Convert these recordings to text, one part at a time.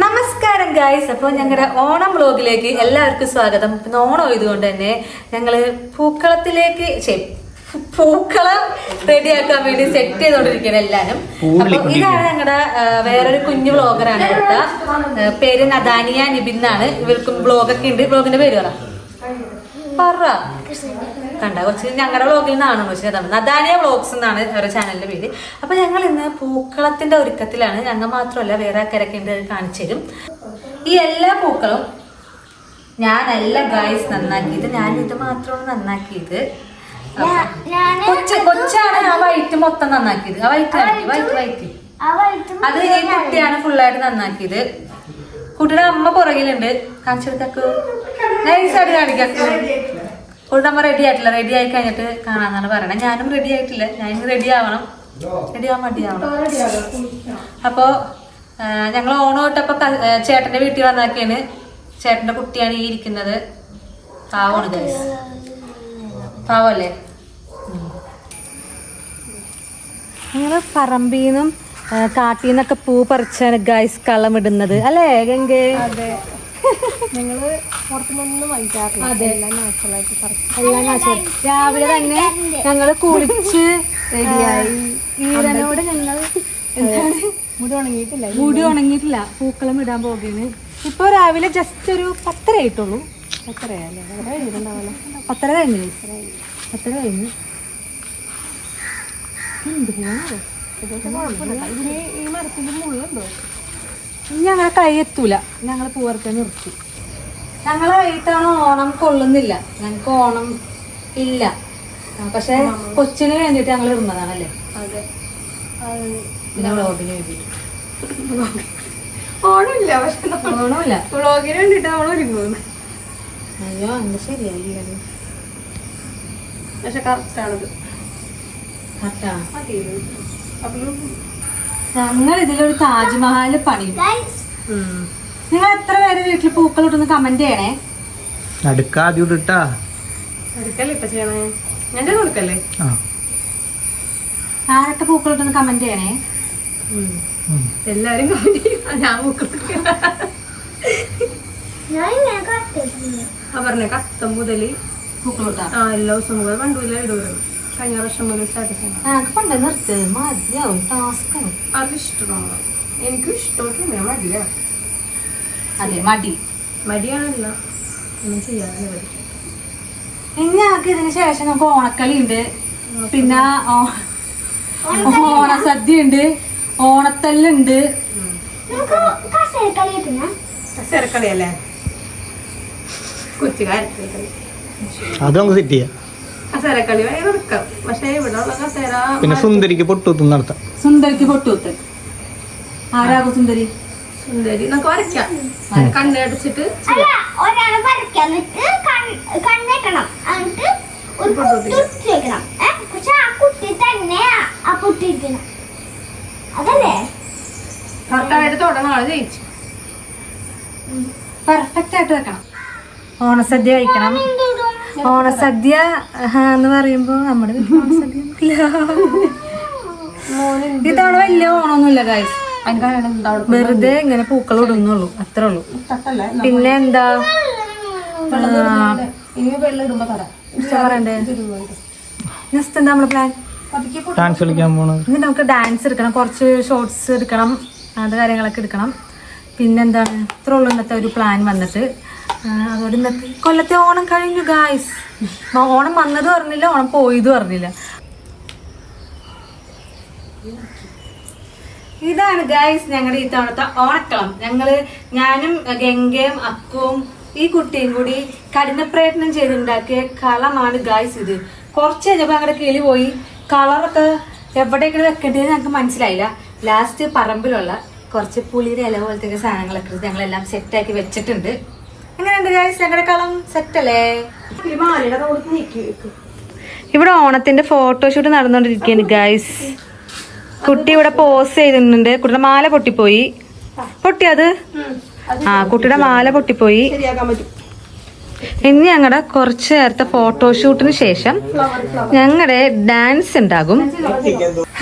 നമസ്കാരം ഗായ്സ് അപ്പോൾ ഞങ്ങളുടെ ഓണം വ്ലോഗിലേക്ക് എല്ലാവർക്കും സ്വാഗതം. പിന്നെ ഓണം ആയതുകൊണ്ട് തന്നെ ഞങ്ങൾ പൂക്കളത്തിലേക്ക് ശരി പൂക്കളം റെഡിയാക്കാൻ വേണ്ടി സെറ്റ് ചെയ്തോണ്ടിരിക്കുന്നത് എല്ലാരും. അപ്പൊ ഇതാണ് ഞങ്ങളുടെ വേറൊരു കുഞ്ഞു വ്ലോഗറാണ് ഇവിടുത്തെ പേര് നദാനിയ നിബിൻ എന്നാണ്. ഇവർക്കും വ്ലോഗൊക്കെ ഉണ്ട്. വ്ലോഗിന്റെ പേര് പറ. പറ. കണ്ട. കുറച്ച് ഞങ്ങളുടെ വ്ലോഗിൽ നിന്നാണ് പക്ഷേ അതാണ്. നദാനിയ വ്ലോഗ്സ് എന്നാണ് അവരുടെ ചാനലിന്റെ പേര്. അപ്പൊ ഞങ്ങൾ ഇന്ന് പൂക്കളത്തിന്റെ ഒരുക്കത്തിലാണ്. ഞങ്ങൾ മാത്രമല്ല വേറെ ആൾക്കാരൊക്കെ ഉണ്ട് കാണിച്ചു തരും. ഈ എല്ലാ പൂക്കളും ഞാനല്ല ഗായ്സ് നന്നാക്കിയത്. ഞാൻ ഇത് മാത്രമാണ് നന്നാക്കിയത്. കൊച്ച് കൊച്ചാണ് ആ വൈറ്റ് മൊത്തം നന്നാക്കിയത്. ആ വൈറ്റ് വൈറ്റ് വൈറ്റ് അത് ഈ കുട്ടിയാണ് ഫുള്ളായിട്ട് നന്നാക്കിയത്. കുട്ടിയുടെ അമ്മ പുറകിലുണ്ട്. കാണിച്ചെടുത്തക്ക് നൈസായിട്ട് കാണിക്കാക്ക് കുട്ടിയുടെ നമ്മൾ റെഡി ആയിട്ടില്ല. റെഡി ആയി കഴിഞ്ഞിട്ട് കാണാന്നാണ് പറയണേ. ഞാനും റെഡി ആയിട്ടില്ല. ഞാൻ റെഡി ആവണം. റെഡി ആവാൻ മടിയാവണം അപ്പോ ഞങ്ങൾ ഓണം തൊട്ടപ്പോ ചേട്ടന്റെ വീട്ടിൽ വന്നാക്കിയാണ് ചേട്ടന്റെ കുട്ടിയാണ് ഈ ഇരിക്കുന്നത്. പാവമാണ് ഗൈസ് പാവല്ലേ? ഞങ്ങൾ പറമ്പീന്നും കാട്ടീന്നൊക്കെ പൂ പറിച്ചാണ് ഗൈസ് കളമിടുന്നത് അല്ലേ ഗംഗേ? ഞങ്ങൾ പുറത്തുനിന്നൊന്നും വാങ്ങിക്കാറില്ല. അതെ. എല്ലാം നാച്ചുറലായിട്ട് പറിച്ചു എല്ലാം നാച്ചുറൽ രാവിലെ തന്നെ ഞങ്ങൾ കുളിച്ച് റെഡിയായി. ഈരനോട് ഞങ്ങൾ മുടി ഉണങ്ങിയിട്ടില്ല. മുടി ഉണങ്ങിയിട്ടില്ല. പൂക്കളം ഇടാൻ പോകുകയാണ് ഇപ്പൊ രാവിലെ ജസ്റ്റ് ഒരു പത്തര ആയിട്ടുള്ളൂ. എഴുതുണ്ടാവല്ലോ പത്തര കഴിഞ്ഞു. പത്തര കഴിഞ്ഞു. എന്ത് ഇതിന് ഈ മരത്തിന്റെ മുള്ളുണ്ടോ ഞങ്ങളെ കൈ എത്തൂല ഞങ്ങൾ പൂവർക്കെ നിർത്തി. ഞങ്ങളെ വൈകിട്ടാണ് ഓണം കൊള്ളുന്നില്ല. ഞങ്ങൾക്ക് ഓണം ഇല്ല. പക്ഷെ കൊച്ചിന് വേണ്ടിട്ട് ഞങ്ങൾ ഇടുന്നതാണല്ലേ? പിന്നെ വ്ളോഗിന് വേണ്ടി ഓണമില്ല പക്ഷെ ഓണമില്ല. വ്ളോഗിന് വേണ്ടിട്ട് നമ്മൾ ഒരുങ്ങുന്നു. അയ്യോ അങ്ങനെ ശരിയായില്ല പക്ഷെ കറക്റ്റാണത് കറക്റ്റാ മതി അപ്പം ഞങ്ങൾ ഇതിലൊരു താജ്മഹൽ പണിയും. നിങ്ങൾ എത്ര പേര് വീട്ടിൽ പൂക്കൾ ഇട്ടുന്ന കമന്റ് ചെയ്യണേ? ഇട്ടാ എടുക്കല്ലേ ഇപ്പൊ ചെയ്യണേ? എന്റെ കൊടുക്കല്ലേ? ആരൊക്കെ പൂക്കൾ ഇട്ടുന്ന കമന്റ് ചെയ്യണേ. എല്ലാരും comment ചെയ്യും. ഞാൻ പൂക്കൾ പറഞ്ഞേ കത്തം മുതൽ. പൂക്കളിട്ടാ ആ എല്ലാ ദിവസവും മുതൽ കണ്ടൂല ഇടുവായിരുന്നു കഴിഞ്ഞ വർഷം മുതൽ സ്റ്റാർട്ട് ചെയ്യണം ഞങ്ങൾക്ക് പണ്ട് നിർത്ത് മതിയാവും ടാസ്ക് ആണ്. അത് ഇഷ്ടമാണ് എനിക്ക് ഇഷ്ടമൊക്കെ അതെ മടി. മടിയാണല്ല. ഒന്നും ചെയ്യാതെ ഇനി ഞങ്ങൾക്ക് ഇതിന് ശേഷം നമുക്ക് ഓണക്കളി. ഉണ്ട് പിന്നെ ഓണസദ്യ ഉണ്ട് ഓണത്തല്ലുണ്ട്. ചെറുക്കളിയല്ലേ കൊച്ചു കാര്യത്തിൽ അത് നമുക്ക് സെറ്റ് ചെയ്യാം. കസേരക്കളി വേണമെങ്കിൽ നടക്കാം പക്ഷേ ഇവിടെ ഉള്ള കസേര പിന്നെ സുന്ദരിക്ക് പൊട്ടുത്തും നടത്താം. സുന്ദരിക്ക് പൊട്ടുത്ത്. ആരാകും സുന്ദരി? സുന്ദരി നമുക്ക് വരയ്ക്കാം. കണ്ണടച്ചിട്ട് അല്ല ഒരാൾ വരയ്ക്കാൻ എന്നിട്ട് കണ്ണേക്കണം എന്നിട്ട് ഒരു കുട്ടി വെക്കണം. ഏ? പക്ഷെ ആ കുട്ടി തന്നെ ആ കുട്ടി ഇരിക്കണം. അതല്ലേ? കറക്റ്റായിട്ട് തൊടണം. ആൾ ജയിച്ചു. പെർഫെക്റ്റ് ആയിട്ട് വെക്കണം. ഓണസദ്യ കഴിക്കണം. ഓണസദ്യ എന്ന് പറയുമ്പോ നമ്മുടെ വീട്ടിൽ ഓണസദ്യ. ഇത്തവണ വലിയ ഓണമൊന്നുമില്ല കാര്യം വെറുതെ ഇങ്ങനെ പൂക്കൾ ഇടുന്നുള്ളൂ അത്രേ ഉള്ളൂ. പിന്നെ എന്താ? പറയണ്ടേ? നെക്സ്റ്റ് പ്ലാൻ ഡാൻസ് കളിക്കാൻ പോണത്. ഇനി നമുക്ക് ഡാൻസ് എടുക്കണം കുറച്ച് ഷോർട്സ് എടുക്കണം അത് കാര്യങ്ങളൊക്കെ എടുക്കണം. പിന്നെന്താണ് ഇത്ര ഉള്ളൂ ഇന്നത്തെ ഒരു പ്ലാൻ വന്നിട്ട്. അതോടെ ഇന്നത്തെ കൊല്ലത്തെ ഓണം കഴിഞ്ഞു ഗായ്സ് ഓണം വന്നത് പറഞ്ഞില്ല ഓണം പോയത് പറഞ്ഞില്ല ഇതാണ് ഗായ്സ് ഞങ്ങളുടെ ഈ തവണത്തെ ഓണക്കളം ഞങ്ങൾ ഞാനും ഗംഗയും അക്കുവും ഈ കുട്ടിയും കൂടി കഠിന പ്രയത്നം ചെയ്തുണ്ടാക്കിയ കളമാണ് ഗായ്സ് ഇത്. കുറച്ച് കഴിഞ്ഞപ്പോൾ ഞങ്ങളുടെ കിളി പോയി. കളറൊക്കെ എവിടെയൊക്കെ വെക്കേണ്ടത് ഞങ്ങൾക്ക് മനസ്സിലായില്ല. ലാസ്റ്റ് പറമ്പിലുള്ള കുറച്ച് പുളിയുടെ ഇല പോലത്തെ സാധനങ്ങളൊക്കെ ഞങ്ങളെല്ലാം സെറ്റാക്കി വെച്ചിട്ടുണ്ട്. എങ്ങനെയുണ്ട് ഞങ്ങളുടെ കളം സെറ്റല്ലേ ഇവിടെ ഓണത്തിന്റെ ഫോട്ടോഷൂട്ട് നടന്നുകൊണ്ടിരിക്കുകയാണ് ഗൈസ് കുട്ടി ഇവിടെ പോസ് ചെയ്തിട്ടുണ്ട്. കുട്ടിയുടെ മാല പൊട്ടിപ്പോയി. പൊട്ടി അത്? ആ കുട്ടിയുടെ മാല പൊട്ടിപ്പോയി. ഇനി ഞങ്ങളുടെ കുറച്ച് നേരത്തെ ഫോട്ടോഷൂട്ടിന് ശേഷം ഞങ്ങളുടെ ഡാൻസ് ഉണ്ടാകും.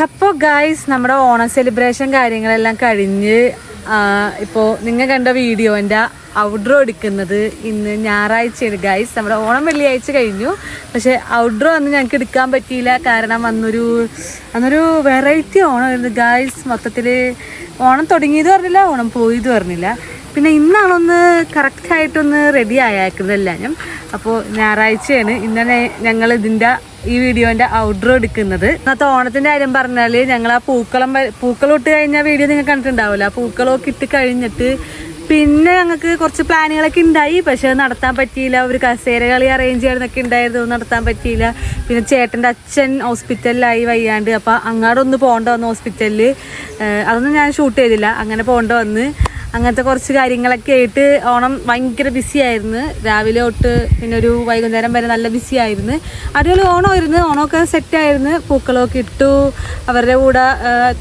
അപ്പോൾ ഗൈസ് നമ്മുടെ ഓണം സെലിബ്രേഷൻ കാര്യങ്ങളെല്ലാം കഴിഞ്ഞ് ഇപ്പോൾ നിങ്ങൾ കണ്ട വീഡിയോന്റെ ഔട്ട്ഡ്രോ എടുക്കുന്നത് ഇന്ന് ഞായറാഴ്ചയാണ് ഗൈസ് നമ്മുടെ ഓണം വെള്ളിയാഴ്ച കഴിഞ്ഞു. പക്ഷേ ഔട്ട്ഡ്രോ അന്ന് ഞങ്ങൾക്ക് എടുക്കാൻ പറ്റിയില്ല. കാരണം അന്നൊരു അന്നൊരു വെറൈറ്റി ഓണമായിരുന്നു ഗൈസ് മൊത്തത്തിൽ ഓണം തുടങ്ങിയത് പറഞ്ഞില്ല ഓണം പോയത് പറഞ്ഞില്ല. പിന്നെ ഇന്നാണൊന്ന് കറക്റ്റായിട്ടൊന്ന് റെഡി ആയേക്കുന്നതല്ല ഞാൻ അപ്പോൾ ഞായറാഴ്ചയാണ്. ഇന്നലെ ഞങ്ങൾ ഇതിന്റെ ഈ വീഡിയോന്റെ ഔട്ട്ഡ്രോ എടുക്കുന്നത്. ഇന്നത്തെ ഓണത്തിന്റെ കാര്യം പറഞ്ഞാൽ ഞങ്ങൾ ആ പൂക്കളം പൂക്കളം ഇട്ട് കഴിഞ്ഞ വീഡിയോ നിങ്ങൾ കണ്ടിട്ടുണ്ടാവില്ല പൂക്കളമൊക്കെ ഇട്ട് കഴിഞ്ഞിട്ട് പിന്നെ ഞങ്ങൾക്ക് കുറച്ച് പ്ലാനുകളൊക്കെ ഉണ്ടായി. പക്ഷെ അത് നടത്താൻ പറ്റിയില്ല. ഒരു കസേര കളി അറേഞ്ച് ചെയ്യാനൊക്കെ ഉണ്ടായിരുന്നു നടത്താൻ പറ്റിയില്ല. പിന്നെ ചേട്ടന്റെ അച്ഛൻ ഹോസ്പിറ്റലിലായി വയ്യാണ്ട്. അപ്പോൾ അങ്ങാടൊന്ന് പോകേണ്ട വന്നു ഹോസ്പിറ്റലിൽ അതൊന്നും ഞാൻ ഷൂട്ട് ചെയ്തില്ല. അങ്ങനെ പോകേണ്ട വന്ന്. അങ്ങനത്തെ കുറച്ച് കാര്യങ്ങളൊക്കെ ആയിട്ട് ഓണം ഭയങ്കര ബിസി ആയിരുന്നു. രാവിലെ തൊട്ട് പിന്നെ ഒരു വൈകുന്നേരം വരെ നല്ല ബിസി ആയിരുന്നു. അടിപൊളി ഓണമായിരുന്നു ഓണമൊക്കെ സെറ്റായിരുന്നു പൂക്കളമൊക്കെ ഇട്ടു. അവരുടെ കൂടെ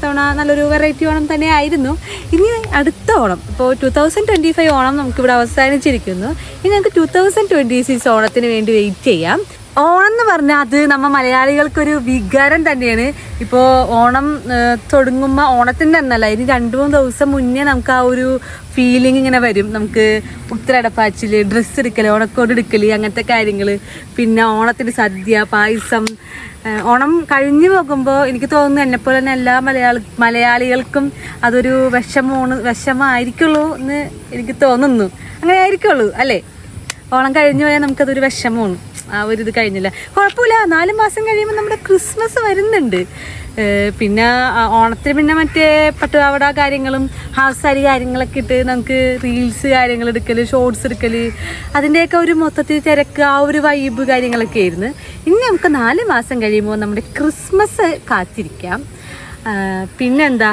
തവണ നല്ലൊരു വെറൈറ്റി ഓണം തന്നെ ആയിരുന്നു. ഇനി അടുത്ത ഓണം. ഇപ്പോൾ two thousand twenty five Onam നമുക്കിവിടെ അവസാനിച്ചിരിക്കുന്നു. ഇനി നമുക്ക് ടു തൗസൻഡ് ട്വന്റി സിക്സ് ഓണത്തിന് വേണ്ടി വെയിറ്റ് ചെയ്യാം. ഓണം എന്ന് പറഞ്ഞാൽ അത് നമ്മ മലയാളികൾക്കൊരു വികാരം തന്നെയാണ്. ഇപ്പോൾ ഓണം തുടങ്ങുമ്പോൾ ഓണത്തിന്റെ എന്നല്ല ഇനി രണ്ട് മൂന്ന് ദിവസം മുന്നേ നമുക്ക് ആ ഒരു ഫീലിംഗ് ഇങ്ങനെ വരും. നമുക്ക് ഉത്തരടപ്പാച്ചിൽ ഡ്രസ്സ് എടുക്കൽ ഓണക്കോട് എടുക്കൽ അങ്ങനത്തെ കാര്യങ്ങൾ പിന്നെ ഓണത്തിന് സദ്യ പായസം ഓണം കഴിഞ്ഞു പോകുമ്പോൾ എനിക്ക് തോന്നുന്നു എന്നെപ്പോലെ തന്നെ എല്ലാ മലയാളി മലയാളികൾക്കും അതൊരു വിഷമമാണ് വിഷമമായിരിക്കുള്ളൂ എന്ന് എനിക്ക് തോന്നുന്നു. അങ്ങനെ ആയിരിക്കുള്ളൂ അല്ലേ? ഓണം കഴിഞ്ഞു പോയാൽ നമുക്കതൊരു വിഷമമാണ്. ആ ഒരു ഇത് കഴിഞ്ഞില്ല. കുഴപ്പമില്ല. നാല് മാസം കഴിയുമ്പോൾ നമ്മുടെ ക്രിസ്മസ് വരുന്നുണ്ട്. പിന്നെ ഓണത്തിന് പിന്നെ മറ്റേ പട്ടുപാവട കാര്യങ്ങളും ഹാഫ് സാരി കാര്യങ്ങളൊക്കെ ഇട്ട് നമുക്ക് റീൽസ് കാര്യങ്ങൾ എടുക്കൽ ഷോർട്സ് എടുക്കൽ അതിന്റെയൊക്കെ ഒരു മൊത്തത്തിൽ തിരക്ക് ആ ഒരു വൈബ് കാര്യങ്ങളൊക്കെ ആയിരുന്നു. ഇനി നമുക്ക് നാല് മാസം കഴിയുമ്പോൾ നമ്മുടെ ക്രിസ്മസ് കാത്തിരിക്കാം. പിന്നെന്താ?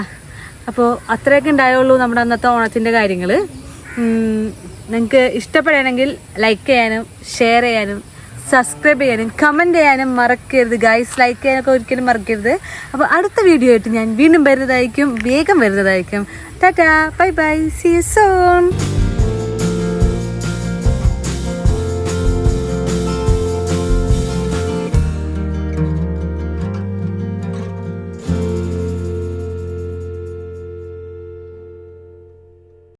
അപ്പോൾ അത്രയൊക്കെ ഉണ്ടായുള്ളൂ നമ്മുടെ അന്നത്തെ ഓണത്തിന്റെ കാര്യങ്ങൾ നിങ്ങൾക്ക് ഇഷ്ടപ്പെടുകയാണെങ്കിൽ ലൈക്ക് ചെയ്യാനും ഷെയർ ചെയ്യാനും സബ്സ്ക്രൈബ് ചെയ്യാനും കമന്റ് ചെയ്യാനും മറക്കരുത് ഗൈസ് ലൈക്ക് ചെയ്യാനൊക്കെ ഒരിക്കലും മറക്കരുത്. അപ്പോൾ അടുത്ത വീഡിയോ ആയിട്ട് ഞാൻ വീണ്ടും വരുന്നതായിരിക്കും. വേഗം വരുന്നതായിരിക്കും. Tata bye bye C zone